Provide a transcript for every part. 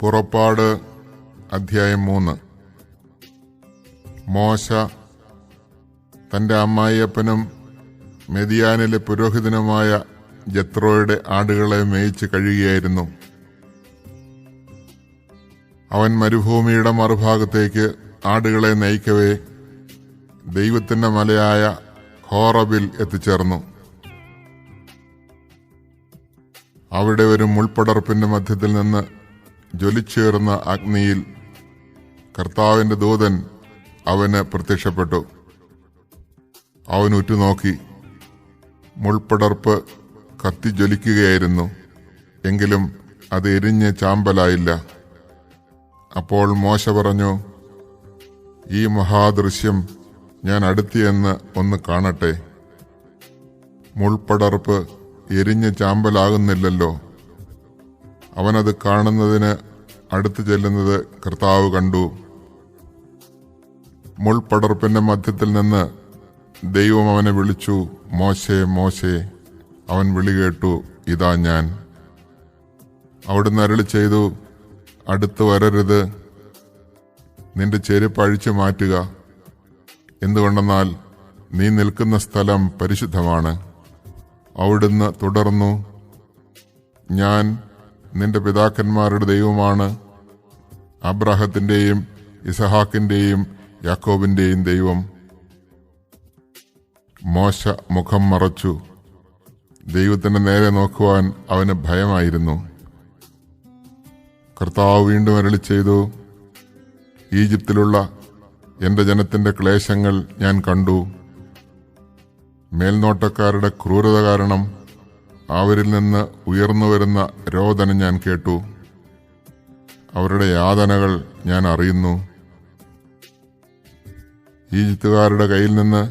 പുറപ്പാട് അധ്യായം മൂന്ന്. മോശ തന്റെ അമ്മായിയപ്പനും മെതിയാനിലെ പുരോഹിതനുമായ ജത്രോയുടെ ആടുകളെ മേയിച്ച് കഴിയുകയായിരുന്നു. അവൻ മരുഭൂമിയുടെ മറുഭാഗത്തേക്ക് ആടുകളെ നയിക്കവേ ദൈവത്തിന്റെ മലയായ ഹോറബിൽ എത്തിച്ചേർന്നു. അവിടെ ഒരു മുൾപ്പടർപ്പിന്റെ മധ്യത്തിൽ നിന്ന് ജ്വലിച്ചേർന്ന അഗ്നിയിൽ കർത്താവിന്റെ ദൂതൻ അവന് പ്രത്യക്ഷപ്പെട്ടു. അവൻ ഉറ്റുനോക്കി മുൾപ്പടർപ്പ് കത്തിജ്വലിക്കുകയായിരുന്നു എങ്കിലും അത് എരിഞ്ഞ് ചാമ്പലായില്ല. അപ്പോൾ മോശ പറഞ്ഞു ഈ മഹാദൃശ്യം ഞാൻ അടുത്തിയെന്ന് ഒന്ന് കാണട്ടെ. മുൾപ്പടർപ്പ് എരിഞ്ഞ് ചാമ്പലാകുന്നില്ലല്ലോ. അവനത് കാണുന്നതിന് അടുത്തു ചെല്ലുന്നത് കർത്താവ് കണ്ടു. മുൾപ്പടർപ്പിന്റെ മധ്യത്തിൽ നിന്ന് ദൈവം അവനെ വിളിച്ചു മോശേ മോശേ അവൻ വിളി കേട്ടു ഇതാ ഞാൻ. അവിടുന്ന് അരളി ചെയ്തു അടുത്ത് വരരുത് നിന്റെ ചെരുപ്പ് അഴിച്ചു മാറ്റുക. എന്തുകൊണ്ടെന്നാൽ നീ നിൽക്കുന്ന സ്ഥലം പരിശുദ്ധമാണ്. അവിടുന്ന് തുടർന്നു ഞാൻ നിന്റെ പിതാക്കന്മാരുടെ ദൈവമാണ് അബ്രാഹത്തിന്റെയും ഇസഹാക്കിന്റെയും യാക്കോബിന്റെയും ദൈവം. മോശ മുഖം മറച്ചു. ദൈവത്തിന്റെ നേരെ നോക്കുവാൻ അവന് ഭയമായിരുന്നു. കർത്താവ് വീണ്ടും അരളി ചെയ്തു ഈജിപ്തിലുള്ള എന്റെ ജനത്തിന്റെ ക്ലേശങ്ങൾ ഞാൻ കണ്ടു. മേൽനോട്ടക്കാരുടെ ക്രൂരത കാരണം അവരിൽ നിന്ന് ഉയർന്നു വരുന്ന രോദനം ഞാൻ കേട്ടു. അവരുടെ യാതനകൾ ഞാൻ അറിയുന്നു. ഈജിപ്തുകാരുടെ കയ്യിൽ നിന്ന്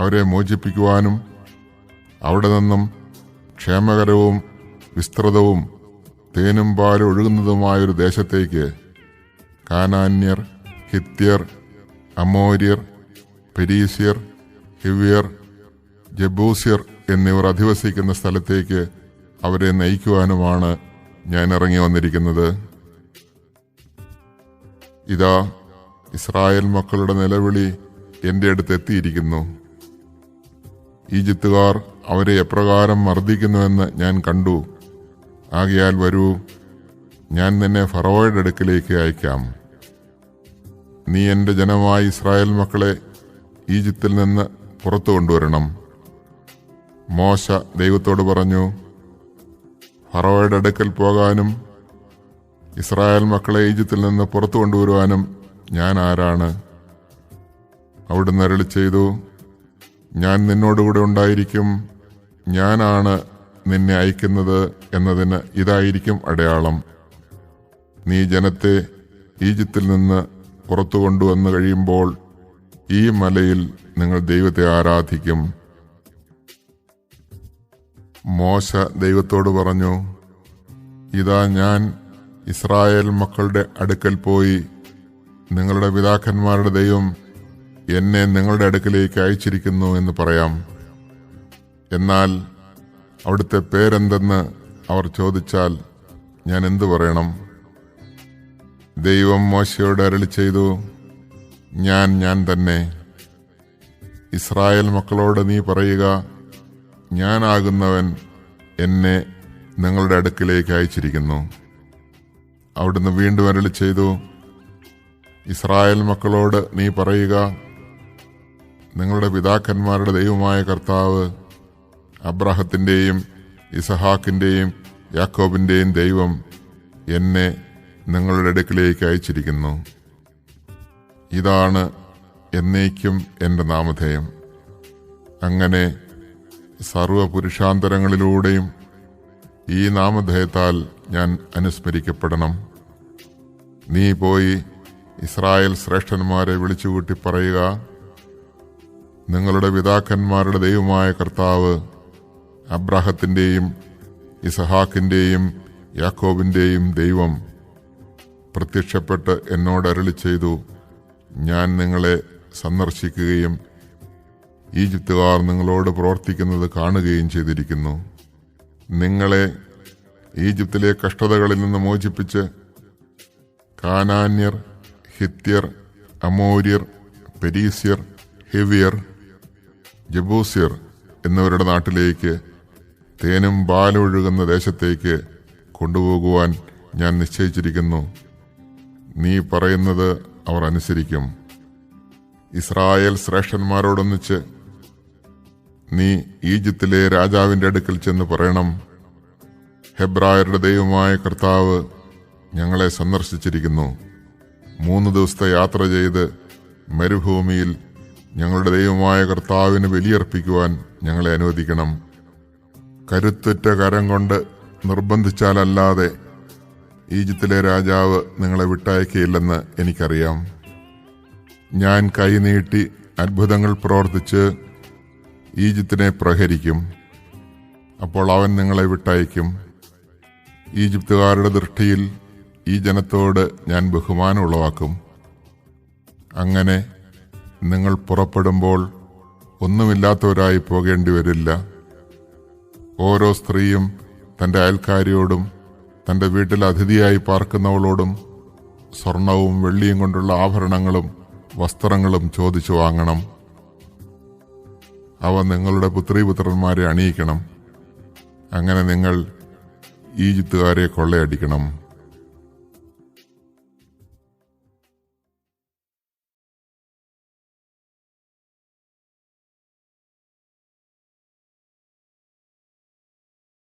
അവരെ മോചിപ്പിക്കുവാനും അവിടെ നിന്നും ക്ഷേമകരവും വിസ്തൃതവും തേനും പാലും ഒഴുകുന്നതുമായൊരു ദേശത്തേക്ക് കാനാന്യർ ഹിത്യർ അമോര്യർ പെരീസ്യർ ഹിവ്യർ ജബൂസ്യർ എന്നിവർ അധിവസിക്കുന്ന സ്ഥലത്തേക്ക് അവരെ നയിക്കുവാനുമാണ് ഞാൻ ഇറങ്ങി വന്നിരിക്കുന്നത്. ഇതാ ഇസ്രായേൽ മക്കളുടെ നിലവിളി എന്റെ അടുത്ത് എത്തിയിരിക്കുന്നു. ഈജിപ്തുകാർ അവരെ എപ്രകാരം മർദ്ദിക്കുന്നുവെന്ന് ഞാൻ കണ്ടു. ആകയാൽ വരൂ ഞാൻ നിന്നെ ഫറോയുടെ അടുക്കിലേക്ക് അയക്കാം. നീ എന്റെ ജനമായി ഇസ്രായേൽ മക്കളെ ഈജിപ്തിൽ നിന്ന് പുറത്തു കൊണ്ടുവരണം. മോശ ദൈവത്തോട് പറഞ്ഞു ഫറോയുടെ അടുക്കൽ പോകാനും ഇസ്രായേൽ മക്കളെ ഈജിപ്തിൽ നിന്ന് പുറത്തു കൊണ്ടുവരുവാനും ഞാൻ ആരാണ്? അവിടുന്ന് അരളി ചെയ്തു ഞാൻ നിന്നോടുകൂടെ ഉണ്ടായിരിക്കും ഞാനാണ് നിന്നെ അയക്കുന്നത് എന്നതിന് ഇതായിരിക്കും അടയാളം. നീ ജനത്തെ ഈജിപ്തിൽ നിന്ന് പുറത്തു കൊണ്ടുവന്നു കഴിയുമ്പോൾ ഈ മലയിൽ നിങ്ങൾ ദൈവത്തെ ആരാധിക്കും. മോശ ദൈവത്തോട് പറഞ്ഞു ഇതാ ഞാൻ ഇസ്രായേൽ മക്കളുടെ അടുക്കൽ പോയി. നിങ്ങളുടെ പിതാക്കന്മാരുടെ ദൈവം എന്നെ നിങ്ങളുടെ അടുക്കലേക്ക് അയച്ചിരിക്കുന്നു എന്ന് പറയാം. എന്നാൽ അവിടുത്തെ പേരെന്തെന്ന് അവർ ചോദിച്ചാൽ ഞാൻ എന്തു പറയണം? ദൈവം മോശയോട് അരളി ചെയ്തു ഞാൻ ഞാൻ തന്നെ. ഇസ്രായേൽ മക്കളോട് നീ പറയുക ഞാനാകുന്നവൻ എന്നെ നിങ്ങളുടെ അടുക്കിലേക്ക് അയച്ചിരിക്കുന്നു. അവിടുന്ന് വീണ്ടും അരളി ചെയ്തു ഇസ്രായേൽ മക്കളോട് നീ പറയുക നിങ്ങളുടെ പിതാക്കന്മാരുടെ ദൈവമായ കർത്താവ് അബ്രാഹത്തിന്റെയും ഇസഹാക്കിന്റെയും യാക്കോബിന്റെയും ദൈവം എന്നെ നിങ്ങളുടെ അടുക്കിലേക്ക് അയച്ചിരിക്കുന്നു. ഇതാണ് എന്നേക്കും എന്റെ നാമധേയം. അങ്ങനെ സർവപുരുഷാന്തരങ്ങളിലൂടെയും ഈ നാമധേയത്താൽ ഞാൻ അനുസ്മരിക്കപ്പെടണം. നീ പോയി ഇസ്രായേൽ ശ്രേഷ്ഠന്മാരെ വിളിച്ചുകൂട്ടി പറയുക നിങ്ങളുടെ പിതാക്കന്മാരുടെ ദൈവമായ കർത്താവ് അബ്രാഹത്തിന്റെയും ഇസഹാക്കിന്റെയും യാക്കോബിന്റെയും ദൈവം പ്രത്യക്ഷപ്പെട്ട് എന്നോട് അരളി ചെയ്തു. ഞാൻ നിങ്ങളെ സന്ദർശിക്കുകയും ഈജിപ്തുകാർ നിങ്ങളോട് പ്രവർത്തിക്കുന്നത് കാണുകയും ചെയ്തിരിക്കുന്നു. നിങ്ങളെ ഈജിപ്തിലെ കഷ്ടതകളിൽ നിന്ന് മോചിപ്പിച്ച് കാനാന്യർ ഹിത്യർ അമോര്യർ പെരീസ്യർ ഹെവിയർ ജബൂസ്യർ എന്നിവരുടെ നാട്ടിലേക്ക് തേനും പാലൊഴുകുന്ന ദേശത്തേക്ക് കൊണ്ടുപോകുവാൻ ഞാൻ നിശ്ചയിച്ചിരിക്കുന്നു. നീ പറയുന്നത് അവർ അനുസരിക്കും. ഇസ്രായേൽ ശ്രേഷ്ഠന്മാരോടൊന്നിച്ച് നീ ഈജിപ്തിലെ രാജാവിന്റെ അടുക്കൽ ചെന്ന് പറയണം. ഹെബ്രായരുടെ ദൈവമായ കർത്താവ് ഞങ്ങളെ സന്ദർശിച്ചിരിക്കുന്നു. മൂന്ന് ദിവസത്തെ യാത്ര ചെയ്ത് മരുഭൂമിയിൽ ഞങ്ങളുടെ ദൈവമായ കർത്താവിന് ബലിയർപ്പിക്കുവാൻ ഞങ്ങളെ അനുവദിക്കണം. കരുത്തുറ്റ കരം കൊണ്ട് നിർബന്ധിച്ചാലല്ലാതെ ഈജിപ്തിലെ രാജാവ് നിങ്ങളെ വിട്ടയക്കയില്ലെന്ന് എനിക്കറിയാം. ഞാൻ കൈനീട്ടി അത്ഭുതങ്ങൾ പ്രവർത്തിച്ച് ഈജിപ്തിനെ പ്രഹരിക്കും. അപ്പോൾ അവൻ നിങ്ങളെ വിട്ടയക്കും. ഈജിപ്തുകാരുടെ ദൃഷ്ടിയിൽ ഈ ജനത്തോട് ഞാൻ ബഹുമാനം ഉളവാക്കും അങ്ങനെ നിങ്ങൾ പുറപ്പെടുമ്പോൾ ഒന്നുമില്ലാത്തവരായി പോകേണ്ടി വരില്ല. ഓരോ സ്ത്രീയും തന്റെ അയൽക്കാരിയോടും തന്റെ വീട്ടിൽ അതിഥിയായി പാർക്കുന്നവളോടും സ്വർണവും വെള്ളിയും കൊണ്ടുള്ള ആഭരണങ്ങളും വസ്ത്രങ്ങളും ചോദിച്ചു വാങ്ങണം. അവ നിങ്ങളുടെ പുത്രീപുത്രന്മാരെ അണിയിക്കണം. അങ്ങനെ നിങ്ങൾ ഈജിപ്തുകാരെ കൊള്ളയടിക്കണം.